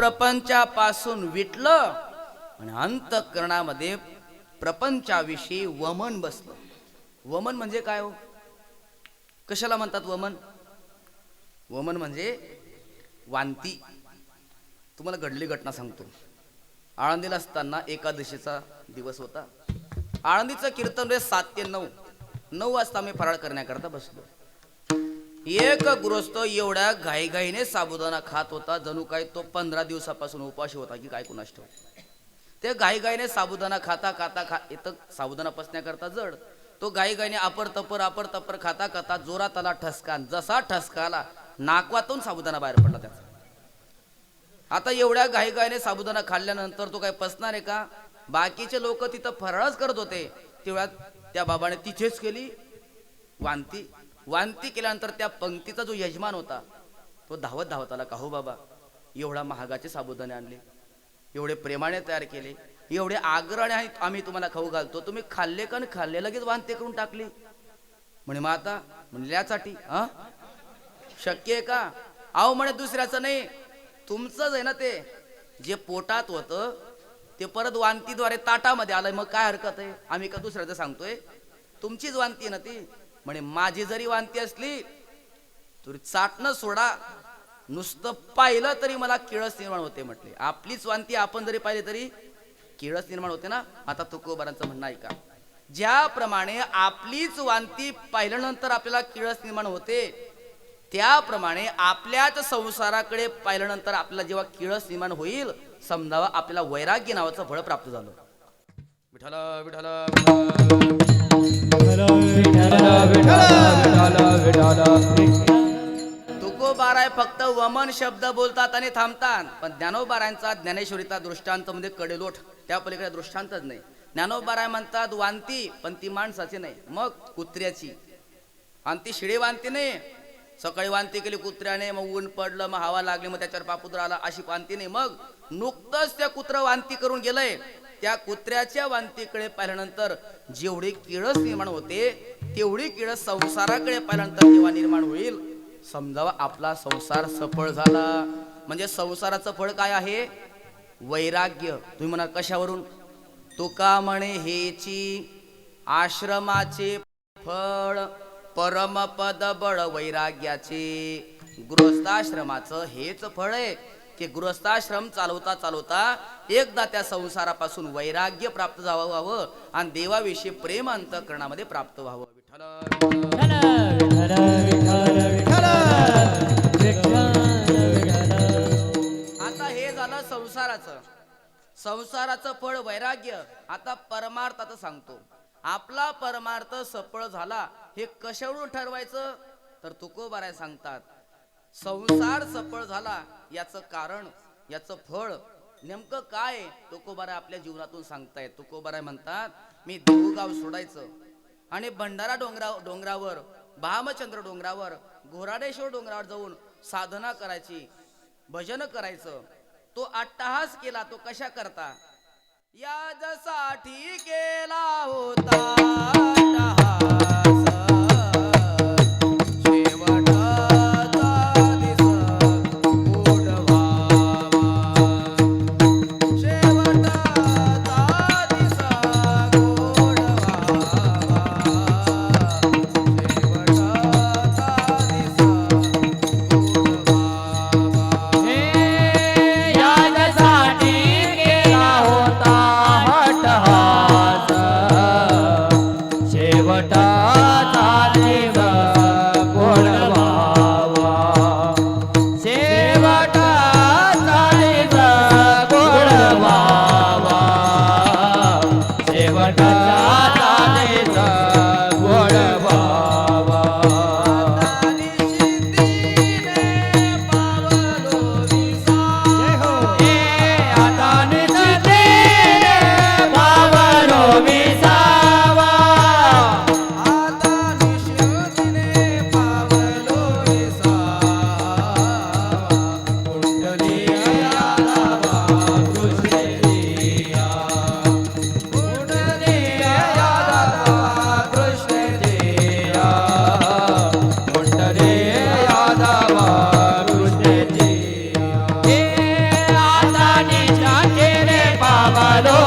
प्रपंचापासून विटलं आणि अंतकरणामध्ये प्रपंचाविषयी वमन बसलं. वमन म्हणजे काय हो? कशाला म्हणतात वमन? वमन म्हणजे वांती. तुम्हाला घडली घटना सांगतो. आळंदीला असताना एकादशीचा दिवस होता. आळंदीचं कीर्तन रे सात ते नऊ. नऊ वाजता आम्ही फराळ करण्याकरता बसलो. एक गृहस्थ एवढ्या घाईघाईने साबुदाणा खात होता. जणू काय तो पंधरा दिवसापासून उपाशी होता की काय कुणास ठेव ते घाईघाईने साबुदाणा खाता खाता खा इथं साबुदाणा पसण्याकरता जड. तो घाईघाईने अपर तपर अपर तपर खाता खाता जोरात आला ठसकान. जसा ठसकाला नाकवातून साबुदाणा बाहेर पडला त्याचा. आता एवढ्या घाईघाईने साबुदाणा खाल्ल्यानंतर तो काय पसणार आहे का? बाकीचे लोक तिथं फराळच करत होते. तेवढ्यात त्या बाबाने तिथेच केली. वांती वांती केल्यानंतर त्या पंक्तीचा जो यजमान होता तो धावत धावत आला का हो बाबा एवढा महागाचे साबुदाणे आणले एवढे प्रेमाने तयार केले एवढे आग्रहाने आम्ही तुम्हाला खाऊ घालतो तुम्ही खाल्ले का खाल्ले लगेच वांते करून टाकली. म्हणे मग आता हा? शक्य आहे का? अहो म्हणे दुसऱ्याचं नाही तुमचंच आहे ना ते जे पोटात होतं ते परत वांतीद्वारे ताटामध्ये आलंय मग काय हरकत आहे? आम्ही का दुसऱ्याचं सांगतोय? तुमचीच वांती आहे ना ती. म्हणे माझी जरी वांती असली तरी चाटणं सोडा. नुसतं पाहिलं तरी मला किळस निर्माण होते म्हटले. आपलीच वांती आपण जरी पाहिली तरी किळस निर्माण होते ना? आता तुकोबारांचं म्हणणं ऐका. ज्याप्रमाणे आपलीच वांती पाहिल्यानंतर आपल्याला किळस निर्माण होते त्याप्रमाणे आपल्याच संसाराकडे पाहिल्यानंतर आपल्याला जेव्हा किळस निर्माण होईल समजावा आपल्याला वैराग्य नावाचं फळ प्राप्त झालं. विठाल विठाल तुकोबाराय फक्त वमन शब्द बोलतात आणि थांबतात. पण ज्ञानोबारायांचा ज्ञानेश्वरीचा दृष्टांत म्हणजे कडेलोट. त्या पलीकडे दृष्टांतच नाही. ज्ञानोबाराय म्हणतात वांती पण ती माणसाची नाही. मग कुत्र्याची. आणि ती शिडी वांती नाही. सकाळी वांती केली कुत्र्याने मग ऊन पडलं मग हवा लागली मग त्याच्यावर पापुत्र आला अशी वांती नाही. मग नुकतंच त्या कुत्र वांती करून गेलंय. त्या कुत्र्याच्या वांतीकडे पाहिल्यानंतर जेवढी किळस निर्माण होते तेवढी किळस संसाराकडे पाहिल्यानंतर जेव्हा निर्माण होईल. समजावा आपला संसार सफळ झाला. म्हणजे संसाराचं फळ काय आहे? वैराग्य. तुम्ही म्हणा कशावरून? तुका म्हणे हेची आश्रमाचे फळ परमपद बळ वैराग्याचे. गृहस्थाश्रमाचं हेच फळ आहे. की गृहस्थाश्रम चालवता चालवता एकदा त्या संसारापासून वैराग्य प्राप्त जावं व्हावं आणि देवाविषयी प्रेम अंतकरणामध्ये प्राप्त व्हावं. विठ्ठल आता हे झालं संसाराचं. संसाराचं फळ वैराग्य. आता परमार्थाचं सांगतो. आपला परमार्थ सफळ झाला हे कशावरून ठरवायचं? तर तुकोबाराय सांगतात. संसार सफळ झाला याचं कारण याचं फळ नेमकं काय आहे? तुकोबाराय आपल्या जीवनातून सांगताय तुकोबाराय म्हणतात मी देऊगाव सोडायचं आणि भंडारा डोंगरा डोंगरावर भामचंद्र डोंगरावर घोराडेश्वर डोंगरावर जाऊन साधना करायची भजन करायचं. तो अट्टहास केला तो कशा करता? याजसाठी केला होता আমারও